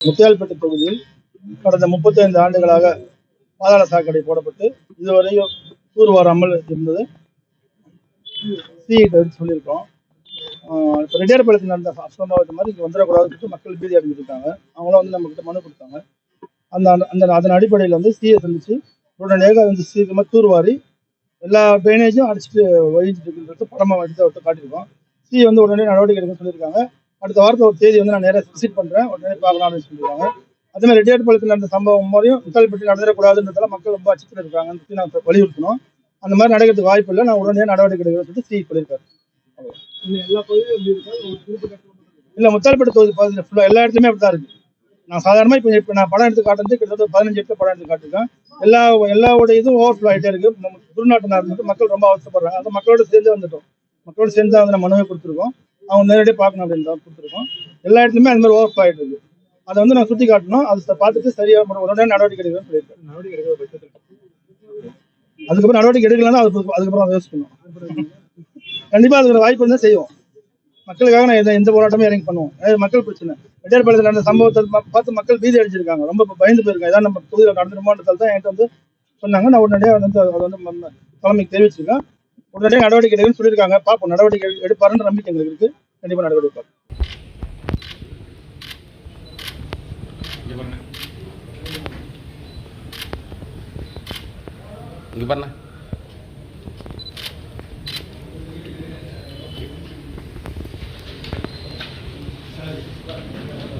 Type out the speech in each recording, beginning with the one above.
முத்தியால்பேட்டை தொகுதியில் கடந்த முப்பத்தைந்து ஆண்டுகளாக பாதாள சாக்கடை போடப்பட்டு இதுவரையும் தூர் வராமல் இருந்தது. சிஇட்ட சொல்லியிருக்கோம். இப்போ ரெட்டியார் ரெட்டியார்பாளையத்தில் நடந்த அசம்பாவித்த மாதிரி இங்கே வந்துடக்கூடாதுன்னு மக்கள் பீதி அடைஞ்சிருக்காங்க அவங்களும் வந்து நம்மகிட்ட மனு கொடுத்தாங்க. அந்த அந்த அதன் அடிப்படையில் வந்து சிஏ சந்திச்சு உடனடியாக வந்து சீக்கிரமாக தூர்வாரி எல்லா ட்ரைனேஜும் அடிச்சுட்டு வழிஞ்சிட்டு இருக்குன்றது படமாக எடுத்து அவர்கிட்ட காட்டியிருக்கோம். சி வந்து உடனே நடவடிக்கை எடுக்க சொல்லியிருக்காங்க. அடுத்த வாரத்தில் ஒரு தேதி வந்து நான் நேராக விசிட் பண்ணுறேன் உடனே பார்க்கலாம் அப்படின்னு சொல்லியிருக்காங்க. அதே மாதிரி ரெட்டியார்பாளையத்தில் நடந்த சம்பவம் மாதிரியும் முத்தால்பட்டி நடந்துடக்கூடாதுன்றதால மக்கள் ரொம்ப அச்சத்தில் இருக்காங்கன்னு நான் வலியுறுத்தணும். அந்த மாதிரி நடக்கிறதுக்கு வாய்ப்பு இல்லை. நான் உடனே நடவடிக்கை எடுக்கிறேன் சொல்லிட்டு சி சொல்லியிருக்காரு இல்லை முத்தால்பட்டு தொகுதி பகுதியில் ஃபுல்லாக எல்லா இடத்துலையுமே அப்படி தான் இருக்கு. நான் சாதாரணமாக இப்போ இப்போ நான் படம் எடுத்து காட்டுறது கிட்டத்தட்ட பதினஞ்சு இடத்துல படம் எடுத்து காட்டிருக்கேன் எல்லா எல்லாவோட இதுவும் ஓவர்ஃப்ளோ ஆகிட்டே இருக்கு. ம- துர்நாற்றம் நடந்துட்டு மக்கள் ரொம்ப அவசரப்படுறாங்க அந்த மக்களோட சேர்ந்து வந்துட்டோம். மக்களோட சேர்ந்து தான் வந்து நம்ம மனுவை கொடுத்துருக்கோம். அவங்க நேரடியாக பார்க்கணும் அப்படின்னு தான் கொடுத்துருக்கோம். எல்லா இடத்துலையுமே அந்த மாதிரி ஓவர்ஃப்ளோ ஆகிட்டு இருக்கு. அதை வந்து நான் சுற்றி காட்டணும். அதை பார்த்துட்டு சரியாக உடனே நடவடிக்கை எடுக்கணும்னு சொல்லியிருக்கேன். நடவடிக்கை எடுக்கிற பட்சத்தில் அதுக்கப்புறம் நடவடிக்கை எடுக்கலன்னா அது அதுக்கப்புறம் அதை யோசிக்கணும். கண்டிப்பா அதுக்கு வாய்ப்பு இருந்தால் செய்வோம். மக்களுக்காக நான் எந்த எந்த போராட்டமும் இறங்கி பண்ணுவோம். அது மக்கள் பிரச்சனை. ரெட்டியார்பாளையத்தில் நடந்த சம்பவத்தை பார்த்து மக்கள் பீதி அடிச்சிருக்காங்க. ரொம்ப பயந்து போயிருக்காங்க. இதான் நம்ம தொகுதியில் நடந்துருமோன்றதால தான் என்கிட்ட வந்து சொன்னாங்க. நான் உடனடியாக வந்து அதை வந்து தலைமைக்கு தெரிவிச்சிருக்கேன். உடனடியாக நடவடிக்கை எடுக்கணும்னு சொல்லியிருக்காங்க. பார்ப்போம். நடவடிக்கை எடு- எடுப்பாருன்ற நம்பிக்கை எங்களுக்கு இருக்கு. கண்டிப்பாக நடவடிக்கை எடுப்பார். இங்க பாருண்ணா. கொஞ்சம் கை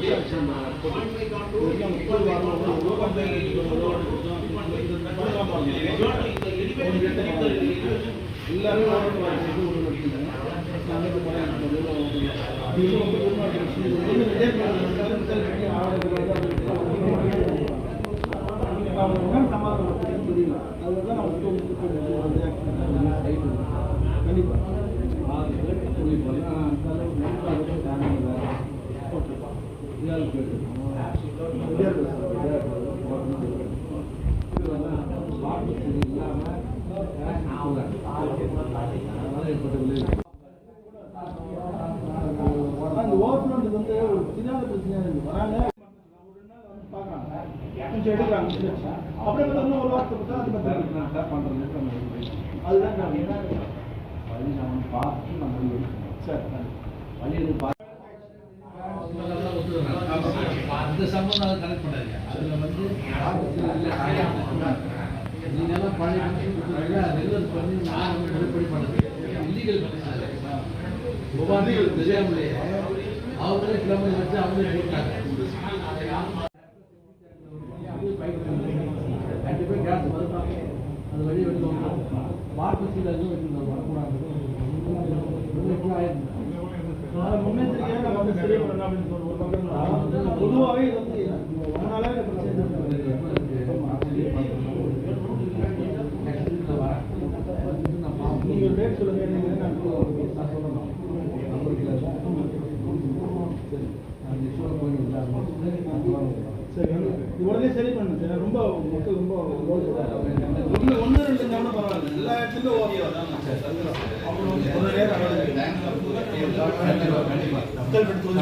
வந்து ஒரு சின்ன பிரச்சனையா இருக்கு வராங்க ஒரு ரெண்டு நாள் வந்து பார்க்கறாங்க கொஞ்சம் எடுக்கிறாங்க சின்ன அப்புறம் பார்த்தா இன்னும் ஒரு வாரத்தை பார்த்தா அது பண்றது அதுதான் காரணம். சரி அந்த சம்பவம் அதை கனெக்ட் வந்து நீங்க பழைய ரெகுலர் பண்ணி நான் முறைப்படி இல்லீகல் தெரியாமலேயே அவங்களே கிளம்பி வச்சு அவங்களே போட்டாங்க. கேஸ் வருவாங்க. அது வழி வெளில வந்து எதுவும் வரக்கூடாது. முன்னெச்சரிக்கையாக நம்ம அப்படின்னு பொதுவாவே இது வந்து ரொம்ப நாளாவே இந்த பிரச்சனை இருக்கு. நீங்க ஒரு டேட் சொல்லுங்க நீங்க நான் சொல்லணும் சரி உடனே சரி பண்ணுங்க சார் ரொம்ப மக்கள் ரொம்ப ஒன்று ஒன்று ரெண்டு இருந்தா கூட பரவாயில்ல. எல்லா இடத்துலையும் ஓகே ஒரு நேரம் மக்கள் படுத்துவது